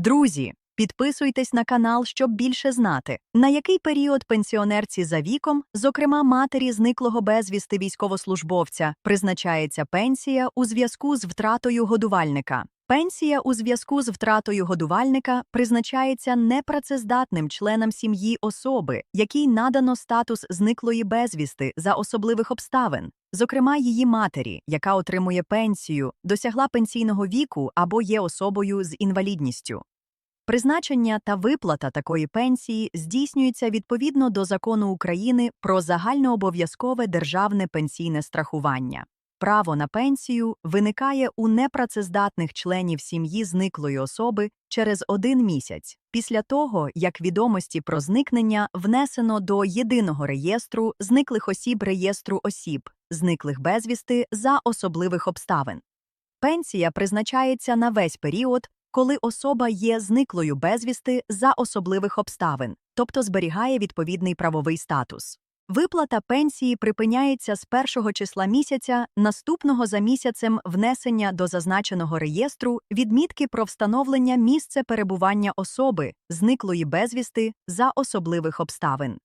Друзі, підписуйтесь на канал, щоб більше знати, на який період пенсіонерці за віком, зокрема матері зниклого безвісти військовослужбовця, призначається пенсія у зв'язку з втратою годувальника. Пенсія у зв'язку з втратою годувальника призначається непрацездатним членам сім'ї особи, якій надано статус зниклої безвісти за особливих обставин, зокрема її матері, яка отримує пенсію, досягла пенсійного віку або є особою з інвалідністю. Призначення та виплата такої пенсії здійснюється відповідно до Закону України про загальнообов'язкове державне пенсійне страхування. Право на пенсію виникає у непрацездатних членів сім'ї зниклої особи через один місяць після того, як відомості про зникнення внесено до єдиного реєстру зниклих осіб реєстру осіб, зниклих безвісти за особливих обставин. Пенсія призначається на весь період, коли особа є зниклою безвісти за особливих обставин, тобто зберігає відповідний правовий статус. Виплата пенсії припиняється з першого числа місяця, наступного за місяцем внесення до зазначеного реєстру відмітки про встановлення місце перебування особи, зниклої безвісти за особливих обставин.